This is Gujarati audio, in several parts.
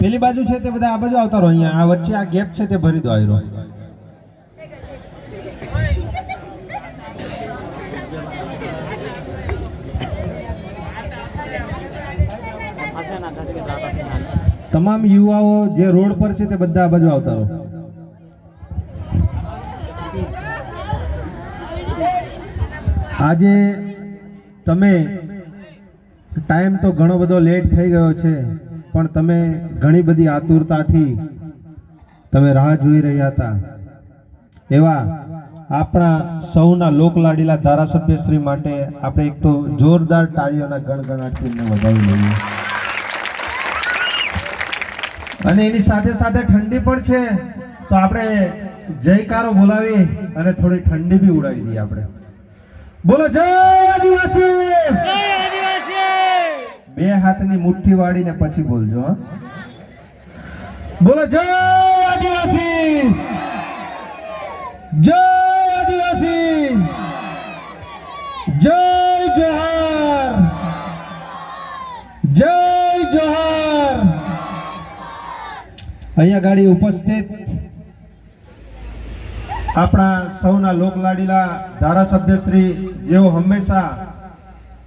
પેલી બાજુ છે તે બધા આ બાજુ આવતા રહો અહીંયા. આ વચ્ચે આ ગેપ છે તે ભરી દો આયરો તમામ યુવાઓ જે રોડ પર છે તે બધા આ બાજુ આવતા રહો. આજે તમે ટાઈમ તો ઘણો બધો લેટ થઈ ગયો છે, પણ તમે ઘણી બધી આતુરતાથી તમે રાહ જોઈ રહ્યા હતા. એવા આપણા સૌના લોકલાડીલા ધારાસભ્ય શ્રી માટે આપણે એક તો જોરદાર તાળીઓના ગણગણાટથી એમને વધાવી લઈએ. અને એની સાથે સાથે ઠંડી પણ છે, તો આપણે જયકારો બોલાવી અને થોડી ઠંડી બી ઉડાવી દઈએ આપણે. બોલો જય આદિવાસી! બે હાથની મુઠ્ઠી વાળીને પછી બોલજો બોલો, જય આદિવાસી! જય આદિવાસી! જય જોહાર! જય જોહાર! અહીંયા ગાડી ઉપસ્થિત. આપણા સૌના લોકલાડીલા ધારાસભ્ય શ્રી જેઓ હંમેશા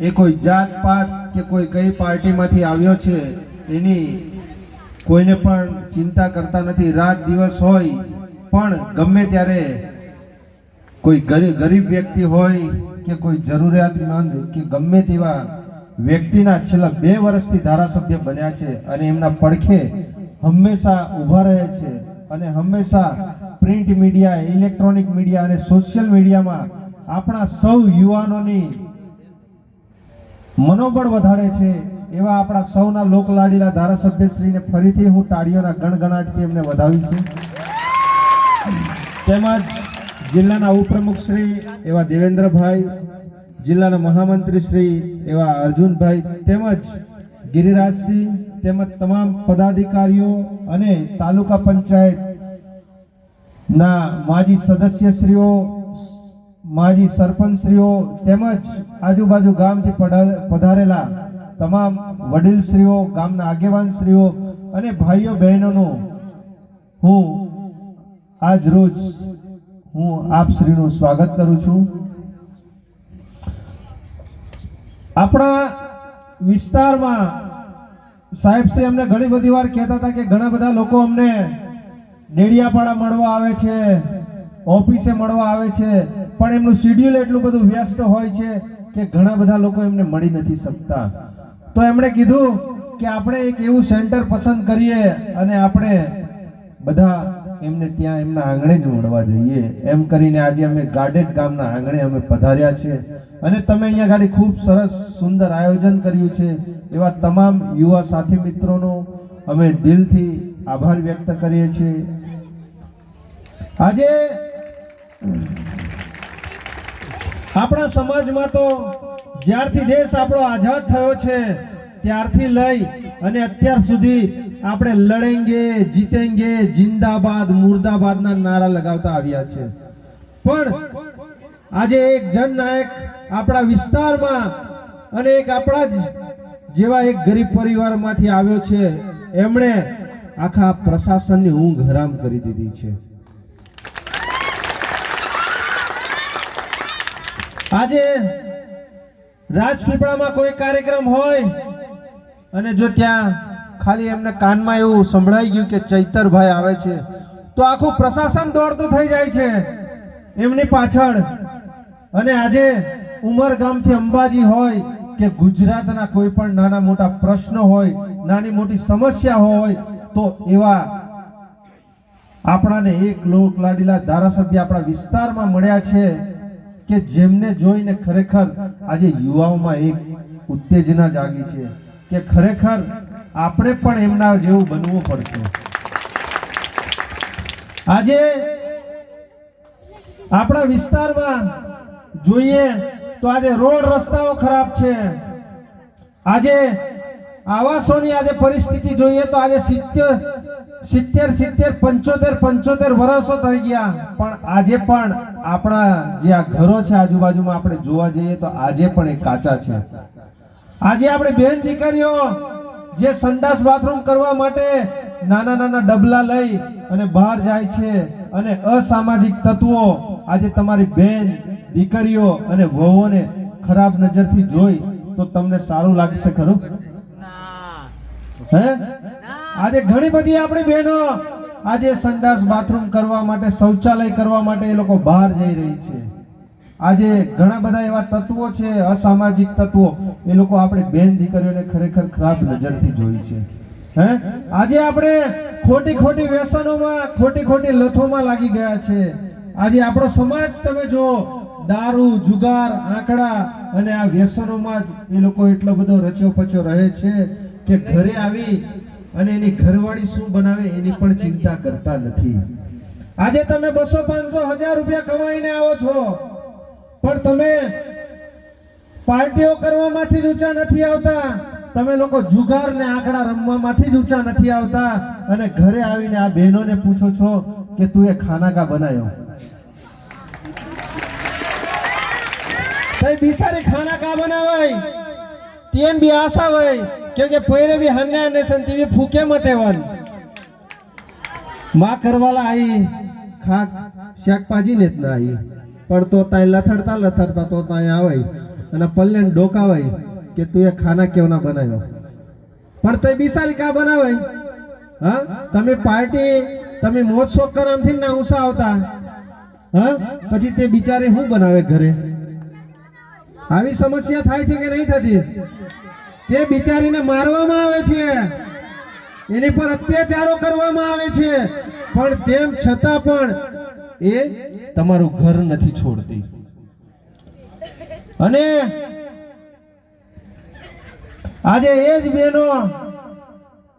એ કોઈ જાત પાત કે કોઈ કઈ પાર્ટીમાંથી આવ્યો છે, એની કોઈને પણ ચિંતા કરતા નથી. રાત દિવસ હોય, પણ ગમે ત્યારે કોઈ ગરીબ વ્યક્તિ હોય કે કોઈ જરૂરિયાતમંદ કે ગમે તેવા વ્યક્તિના છેલ્લા બે વર્ષથી ધારાસભ્ય બન્યા છે અને એમના પડખે હંમેશા ઊભા રહે છે અને હંમેશા પ્રિન્ટ મીડિયા, ઇલેક્ટ્રોનિક મીડિયા અને સોશિયલ મીડિયામાં આપણા સૌ યુવાનોની મનોબળ વધારે છે, એવા આપણા સૌના લોકલાડીલા ધારાસભ્યશ્રીને ફરીથી હું તાળીઓના ગણગણાટથી એમને વધાવી છું. તેમજ જિલ્લાના ઉપપ્રમુખ શ્રી એવા દેવેન્દ્રભાઈ, જિલ્લાના મહામંત્રી શ્રી એવા અર્જુનભાઈ, તેમજ ગિરિરાજસિંહ, તેમજ તમામ પદાધિકારીઓ અને તાલુકા પંચાયતના માજી સદસ્યશ્રીઓ માજી સરપંચશ્રીઓ તેમજ આજુબાજુ ગામથી પધારેલા તમામ વડીલશ્રીઓ, ગામના આગેવાનશ્રીઓ અને ભાઈઓ બહેનોનું હું આજ રોજ હું આપ શ્રીનું સ્વાગત કરું છું. આપણા વિસ્તારમાં સાહેબ શ્રી અમને ઘણી બધી વાર કહેતા હતા કે ઘણા બધા લોકો અમને ડેડિયાપાડા મળવા આવે છે, ઓફિસે મળવા આવે છે. પણ એમનું શિડ્યુલ એટલું બધું વ્યસ્ત હોય છે કે ઘણા બધા લોકો એમને મળી નથી શકતા. તો એમણે કીધું કે આપણે એક એવું સેન્ટર પસંદ કરીએ અને આપણે બધા એમને ત્યાં એમના આંગણે જ મળવા જઈએ. એમ કરીને આજે અમે ગાર્ડેડ ગામના આંગણે અમે પધાર્યા છે અને તમે અહીંયા ગાડી ખૂબ સરસ સુંદર આયોજન કર્યું છે. એવા તમામ યુવા સાથી મિત્રોનો અમે દિલથી આભાર વ્યક્ત કરીએ છીએ. આજે આપણા સમાજમાં તો જ્યારથી દેશ આપણો આઝાદ થયો છે, ત્યારથી લઈ અને અત્યાર સુધી આપણે લડેંગે, જીતેંગે, જિંદાબાદ, મુર્દાબાદના નારા લગાવતા આવ્યા છે. પણ આજે એક જનનાયક આપણા વિસ્તારમાં અને એક આપણા જ જેવા એક ગરીબ પરિવારમાંથી આવ્યો છે, એમણે આખા પ્રશાસનની ઊંઘ હરામ કરી દીધી છે. આજે રાજપીપળામાં કોઈ કાર્યક્રમ હોય અને જો ત્યાં ખાલી એમને કાનમાં એવું સંભળાઈ ગયું કે ચૈતરભાઈ આવે છે, તો આખું પ્રશાસન દોડતું થઈ જાય છે એમની પાછળ. અને આજે ઉમરગામથી અંબાજી હોય કે ગુજરાતના કોઈ પણ નાના મોટા પ્રશ્નો હોય, નાની મોટી સમસ્યા હોય, તો એવા આપણાને એક લોક લાડીલા ધારાસભ્ય આપણા વિસ્તારમાં મળ્યા છે. કે જેમને જોઈને ખરેખર આજે યુવાઓમાં એક ઉત્તેજના જાગી છે કે ખરેખર આપણે પણ એમના જેવું બનવું પડશે. આજે આપણા વિસ્તારમાં જોઈએ તો આજે રોડ રસ્તાઓ ખરાબ છે. આજે આવાસોની આજે પરિસ્થિતિ જોઈએ તો આજે સિત્તેર સિત્તેર સિત્તેર, પંચોતેર પંચોતેર વર્ષો થઈ ગયા. પણ આજે પણ આપણા જે આ ઘરો છે આજુબાજુમાં આપણે જોવા જઈએ તો આજે પણ એ કાચા છે. આજે આપણે બેન દીકરીઓ જે સંડાસ બાથરૂમ કરવા માટે નાના નાના ડબલા લઈ અને બહાર જાય છે અને અસામાજિક તત્વો આજે તમારી બેન, દીકરીઓ અને વહુઓને ખરાબ નજરથી જોઈ તો તમને સારું લાગશે ખરું? હે? આજે ઘણી બધી આપણી બહેનો આજે સંડાસ બાથરૂમ કરવા માટે, શૌચાલય કરવા માટે એ લોકો બહાર જઈ રહી છે. આજે ઘણા બધા એવા તત્વો છે, અસામાજિક તત્વો, એ લોકો આપણે બેન દીકરીઓને ખરેખર ખરાબ નજરથી જોઈ છે. હે? આજે આપણે ખોટી ખોટી વ્યસનોમાં, ખોટી ખોટી લથોમાં લાગી ગયા છે. આજે આપણો સમાજ તમે જો, દારૂ, જુગાર, આંકડા અને આ વ્યસનોમાં જ એ લોકો એટલો બધો રચ્યો પચ્યો રહે છે. કે ઘરે આવી અને એની ઘરવાળી શું બનાવે એની પણ ચિંતા કરતા નથી. આજે તમે બસો પાંચસો હજાર રૂપિયા કમાઈને આવો છો. પણ તમે પાર્ટીઓ કરવામાંથી જ ઊંચા નથી આવતા. તમે લોકો જુગાર ને આંકડા રમવામાંથી જ ઊંચા નથી આવતા. અને ઘરે આવીને આ બહેનોને પૂછો છો કે તું એ ખાના કા બનાયો? તઈ બિસારી ખાના કા બનાવાય. તેમ બી આશા હોય. क्योंकि पहले भी हन्या नेशन टीवी फूके मत एवन માં કરવાલા આઈ ખાક શાકભાજી લેત ના આઈ પણ તો તાય લથડતા લથડતા તો તાય આવે અને પલ્લે ડોકાવાય કે તું એ ખાના કેવ ના બનાવ્યો પણ તે બિસારી કા બનાવાય હા તમે પાર્ટી તમે મોજ શોખ કરામથી ના ઉષા આવતા હા પછી તે બિચારે શું બનાવે ઘરે આવી સમસ્યા થાય છે કે નહીં થતી તે બિચારીને મારવામાં આવે છે, એની પર અત્યાચારો કરવામાં આવે છે. પણ તેમ છતાં પણ એ તમારું ઘર નથી છોડતી. અને આજે એ જ બહેનો,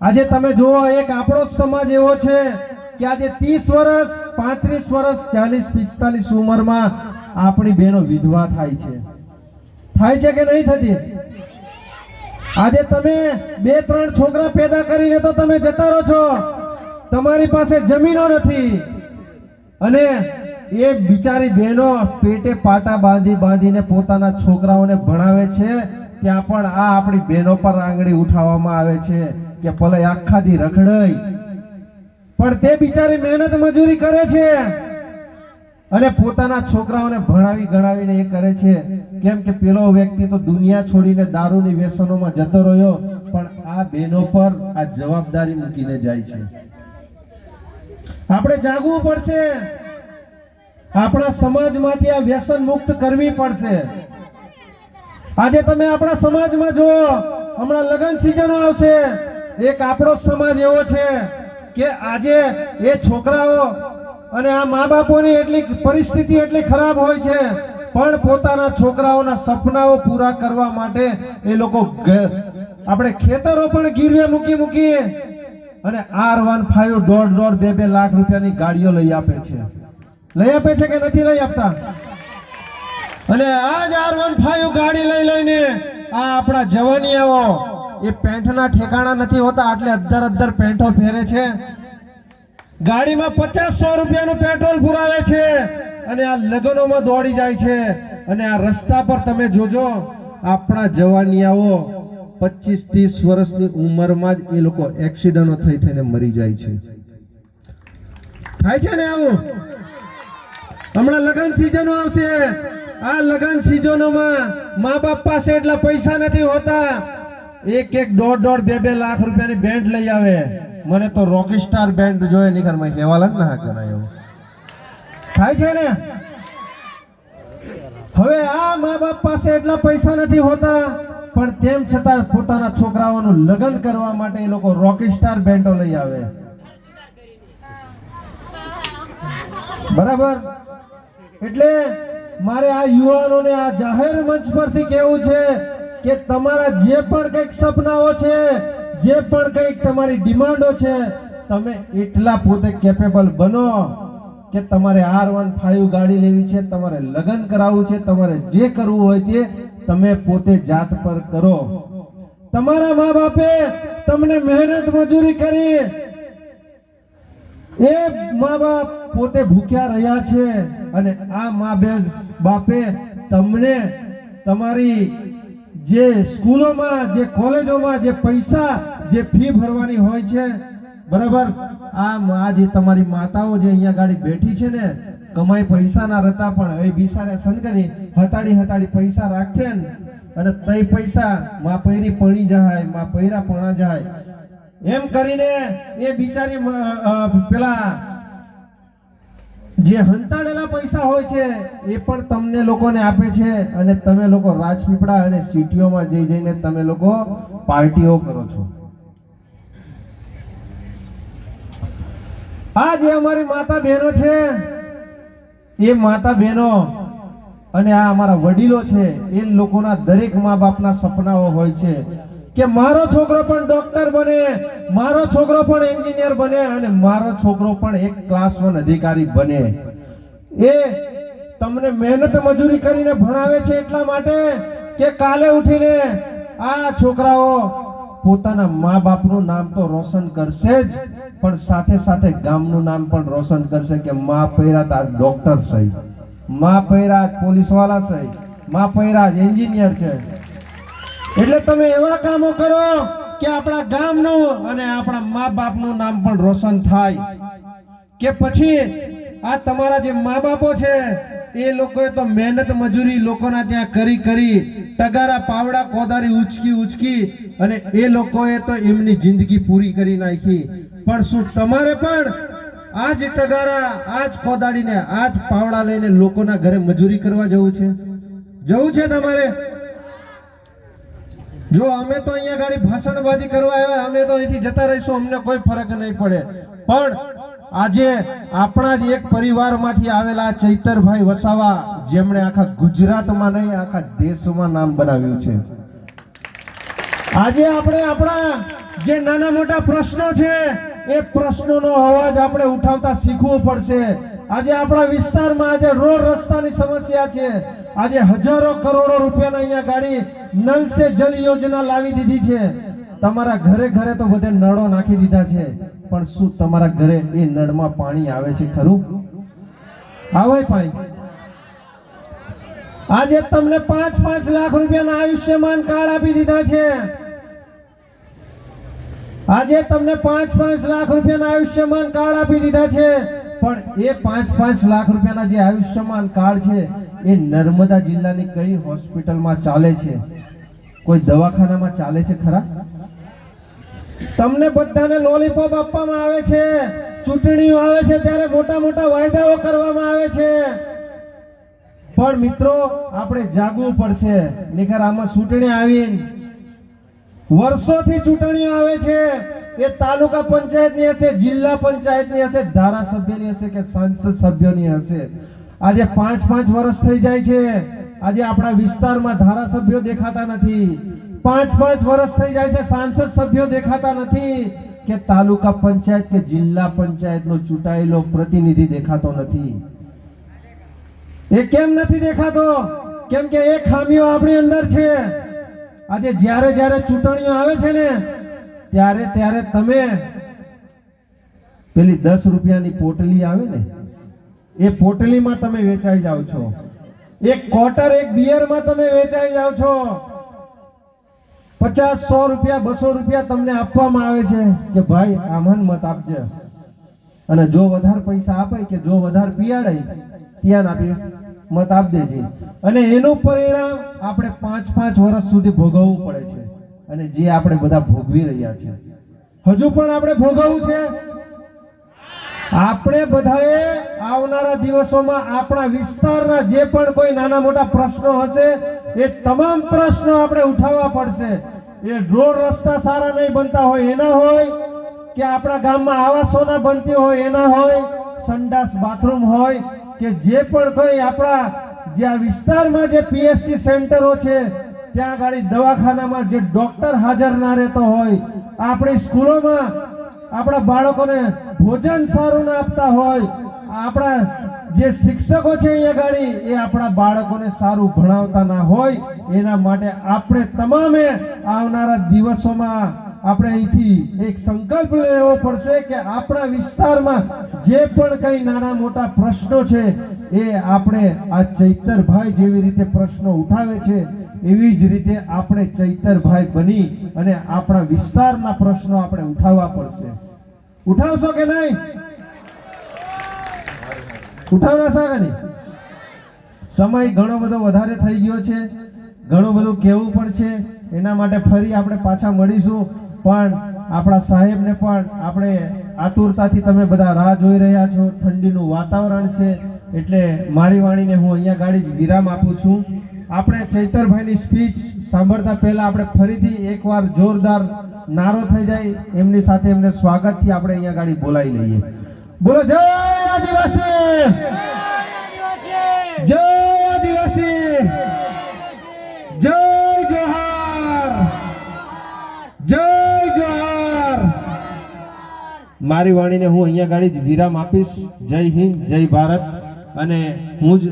આજે તમે જુઓ, એક આપણો જ સમાજ એવો છે કે આજે ત્રીસ વર્ષ, પાંત્રીસ વર્ષ, ચાલીસ, પિસ્તાલીસ ઉંમરમાં આપણી બહેનો વિધવા થાય છે. થાય છે કે નહીં થતી? આજે તમે બે, ત્રણ છોકરા પેદા કરીને તો તમે જતા રહો છો. તમારી પાસે જમીનો નથી. અને એ બિચારી બહેનો પેટે પાટા બાંધી, બાંધીને પોતાના છોકરાઓને ભણાવે છે. ત્યાં પણ આ આપણી બહેનો પર આંગળી ઉઠાવવામાં આવે છે કે ભલે આખા દી રખડાઈ પણ તે બિચારી મહેનત મજૂરી કરે છે. અને પોતાના છોકરાઓને ભણાવી ગણાવીને એ કરે છે. કેમ કે પેલો વ્યક્તિ તો દુનિયા છોડીને દારૂની વ્યસનોમાં જતો રહ્યો, પણ આ બહેનો પર આ જવાબદારી મૂકીને જાય છે. આપણે જાગવું પડશે. આપણા સમાજમાંથી આ વ્યસન મુક્ત કરવી પડશે. આજે તમે આપણા સમાજમાં જુઓ, હમણાં લગ્ન સિઝનો આવશે. એક આપણો સમાજ એવો છે કે આજે એ છોકરાઓ અને આ મા બાપોની એટલી પરિસ્થિતિ એટલી ખરાબ હોય છે, પણ પોતાના છોકરાઓના સપનાઓ પૂરા કરવા માટે એ લોકો આપણે ખેતરો પણ ગીરવે મૂકી મૂકીએ. અને આર વન ફાઈવ દોઢ દોઢ બે બે લાખ રૂપિયાની ગાડીઓ લઈ આપે છે. લઈ આપે છે કે નથી લઈ આપતા? અને આ જ આર વન ફાઈવ ગાડી લઈ લઈને આ આપણા જવાનીઓ એ પેન્ટના ઠેકાણા નથી હોતા એટલે અધર અધર પેન્ટો પહેરે છે. ગાડીમાં પચાસ સો રૂપિયાનું પેટ્રોલ પુરાવે છે અને આ લગ્નોમાં દોડી જાય છે. અને આ રસ્તા પર તમે જોજો, આપણા જવાનિયાઓ પચીસ ત્રીસ વર્ષની ઉંમરમાં જ એ લોકો એક્સિડન્ટો થઈ થઈને મરી જાય છે. થાય છે ને આવું? હમણાં લગ્ન સિઝનો આવશે. આ લગન સિઝનોમાં મા બાપ પાસે એટલા પૈસા નથી હોતા. એક એક દોઢ દોઢ બે બે લાખ રૂપિયાની બેન્ડ લઈ આવે. મને તો રોકી સ્ટાર બેન્ડ જોઈએ નહીં ઘરમાં કહેવાલ જ ના કરાય થાય છે ને? હવે આ મા બાપ પાસે એટલા પૈસા નથી હોતા, પણ તેમ છતાં પોતાના છોકરાઓનું લગ્ન કરવા માટે એ લોકો રોકી સ્ટાર બેન્ડો લઈ આવે. બરાબર? એટલે મારે આ યુવાનોને આ જાહેર મંચ પરથી કહેવું છે કે તમારા જે પણ કંઈક સપનાઓ છે જે પણ કંઈક તમારી ડિમાન્ડો છે, તમે એટલા પોતે કેપેબલ બનો કે તમારે આર વન ફાઈવ ગાડી લેવી છે, તમારે લગ્ન કરાવવું છે, તમારે જે કરવું હોય તે તમે પોતે જાત પર કરો. તમારા મા બાપે તમને મહેનત મજૂરી કરી. એ મા બાપ પોતે ભૂખ્યા રહ્યા છે અને આ મા બાપે તમને તમારી જે સ્કૂલોમાં, જે કોલેજોમાં જે પૈસા જે ફી ભરવાની હોય છે, બરાબર? આ આ જે તમારી માતાઓ જે અહીંયા ગાડી બેઠી છે ને, કમાઈ પૈસા ના રહેતા પણ, એ બિસારે સંગની હતાડી હતાડી પૈસા રાખે ને, અને તઈ પૈસા માં પૈરી પણી જાય, માં પૈરા પણા જાય. એમ કરીને એ બિચારી પેલા જે હંતાડેલા પૈસા હોય છે, એ પણ તમને લોકોને આપે છે, અને તમે લોકો રાજપીપળા અને સિટીઓમાં જઈ જઈને તમે લોકો પાર્ટીઓ કરો છો. આ જે અમારી માતા બહેનો છે, એ માતા બહેનો અને આ અમારા વડીલો છે, એ લોકોના દરેક મા બાપના સપનાઓ હોય છે કે મારો છોકરો પણ ડોક્ટર બને, મારો છોકરો પણ એન્જિનિયર બને અને મારો છોકરો પણ એક ક્લાસ વન અધિકારી બને. એ તમને મહેનત મજૂરી કરીને ભણાવે છે એટલા માટે કે કાલે ઉઠીને આ છોકરાઓ પોતાના મા બાપનું નામ તો રોશન કરશે જ. પણ સાથે સાથે ગામનું નામ પણ રોશન કરશે કે મા પૈરા તાર ડોક્ટર સહી. મા પૈરા પોલીસવાલા સહી. મા પૈરા એન્જિનિયર છે. એટલે તમે એવા કામો કરો કે આપણા ગામનું અને આપણા મા બાપનું નામ પણ રોશન થાય. કે પછી આ તમારા જે મા બાપો છે, એ લોકોએ તો મહેનત મજૂરી લોકોના ત્યાં કરી કરી ટગારા પાવડા કોદારી ઉચકી ઉચકી અને એ લોકોએ તો એમની જિંદગી પૂરી કરી નાખી. પણ શું તમારે પણ આ જ ટગારા આ જ કોદાડીને આ પાવડા લઈને લોકોના ઘરે મજૂરી કરવા જવું છે? જવું છે તમારે? જો અમે તો અહીંયા ગાડી ભાષણબાજી કરવા આવ્યા, અમે તો અહીંથી જતા રહીશું, અમને કોઈ ફરક નહીં પડે. પણ આજે આપણા જ એક પરિવારમાંથી આવેલા ચૈતરભાઈ વસાવા, જેમણે આખા ગુજરાતમાં નહીં, આખા દેશમાં નામ બનાવ્યું છે. આજે આપણે આપણા જે નાના મોટા પ્રશ્નો છે એ પ્રશ્નોનો અવાજ આપણે ઉઠાવતા શીખવું પડશે. આજે આપણા વિસ્તારમાં આજે રોડ રસ્તાની સમસ્યા છે. આજે હજારો કરોડો રૂપિયાના અહીંયા ગાડી નલ સે જલ યોજના લાવી દીધી છે. તમારા ઘરે ઘરે તો બધે નળો નાખી દીધા છે. પણ શું તમારા ઘરે એ નળમાં પાણી આવે છે ખરું? આવે પાણી. આજે તમને પાંચ પાંચ લાખ રૂપિયાના આયુષ્યમાન કાર્ડ આપી દીધા છે. આજે તમને પાંચ પાંચ લાખ રૂપિયાના આયુષ્યમાન કાર્ડ આપી દીધા છે. પણ એ પાંચ પાંચ લાખ રૂપિયાના જે આયુષ્યમાન કાર્ડ છે, એ નર્મદા જિલ્લાની કઈ હોસ્પિટલમાં ચાલે છે? કોઈ દવાખાનામાં ચાલે છે ખરા? તમને બધાને લોલીપોપ આપવામાં આવે છે, ચૂંટણીઓ આવે છે, ત્યારે મોટા મોટા વાયદાઓ કરવામાં આવે છે. પણ મિત્રો, આપણે જાગવું પડશે. નિખર, આમાં ચૂંટણી આવીને વર્ષોથી ચૂંટણીઓ આવે છે. એ તાલુકા પંચાયતની હશે, જિલ્લા પંચાયતની હશે, ધારાસભ્યની હશે કે સાંસદ સભ્યોની હશે. આજે પાંચ પાંચ વર્ષ થઈ જાય છે. આજે આપણા વિસ્તારમાં ધારાસભ્યો દેખાતા નથી. પાંચ પાંચ વર્ષ થઈ જાય છે, સાંસદ સભ્યો દેખાતા નથી. કે તાલુકા પંચાયત કે જિલ્લા પંચાયતનો ચૂંટાયેલો પ્રતિનિધિ દેખાતો નથી. એ કેમ નથી દેખાતો? કેમ કે એ ખામીઓ આપણી અંદર છે. આજે જ્યારે જ્યારે ચૂંટણીઓ આવે છે ને, ત્યારે ત્યારે તમે પેલી દસ રૂપિયાની પોટલી આવે ને, એ પોટલીમાં તમે વેચાઈ જાઓ છો. એક ક્વાર્ટર એક બિયરમાં તમે વેચાઈ જાઓ છો. પચાસ, સો રૂપિયા, બસો રૂપિયા તમને આપવામાં આવે છે કે ભાઈ આમાં મત આપજે. અને જો વધારે પૈસા આપે કે જો વધારે પીયાડે ત્યાં આપી મત આપ દેજે અને એનું પરિણામ આપણે પાંચ પાંચ વર્ષ સુધી ભોગવવું પડે છે. અને જે આપણે બધા ભોગવી રહ્યા છે. હજુ પણ આપણે ભોગવવું છે? આપણે બધાએ આવનારા દિવસોમાં આપણા વિસ્તારના જે પણ કોઈ નાના મોટા પ્રશ્નો હશે, એ તમામ પ્રશ્નો આપણે ઉઠાવવા પડશે. એ રોડ રસ્તા સારા નહીં બનતા હોય, એના હોય, કે આપણા ગામમાં આવાસો ના બનતી હોય, એના હોય, સંડાસ બાથરૂમ હોય, કે જે પણ કોઈ આપણા જે આ વિસ્તારમાં જે પીએસસી સેન્ટરો છે, ત્યાં આગળ દવાખાનામાં જે ડોક્ટર હાજર ના રહેતો હોય, આપણી સ્કૂલોમાં આપણા બાળકોને ભોજન સારું ના આપતા હોય, આપણા જે શિક્ષકો છે અહીંયા ગાડી, એ આપણા બાળકોને સારું ભણાવતા ના હોય, એના માટે આપણે તમામે આવનારા દિવસોમાં આપણે અહીંથી એક સંકલ્પ લેવો પડશે કે આપણા વિસ્તારમાં જે પણ કઈ નાના મોટા પ્રશ્નો છે, એ આપણે આ ચૈતરભાઈ જેવી રીતે પ્રશ્નો ઉઠાવે છે, એવી જ રીતે આપણે ચૈતરભાઈ બની અને આપણા વિસ્તારના પ્રશ્નો આપણે ઉઠાવવા પડશે. ઉઠાવશો કે નહીં? ઉઠાવના નહીં? સમય ઘણો બધો વધારે થઈ ગયો છે, ઘણું બધું કહેવું પણ છે, એના માટે ફરી આપણે પાછા મળીશું. પણ આપણા સાહેબને પણ આપણે આતુરતાથી તમે બધા રાહ જોઈ રહ્યા છો. ઠંડીનું વાતાવરણ છે. એટલે મારી વાણીને હું અહીંયા ગાડી વિરામ આપું છું. આપણે ચૈતરભાઈની સ્પીચ સાંભળતા પહેલા આપણે ફરીથી એકવાર જોરદાર નારો થઈ જાય. એમની સાથે એમને સ્વાગતથી આપણે અહીંયા ગાડી બોલાવી લઈએ. બોલો જય આદિવાસી! જય આદિવાસી જય જોહાર જય જોહાર મારી વાણીને હું અહીંયા ગાડી જ વિરામ આપીશ. જય હિન્દ, જય ભારત. અને હું જ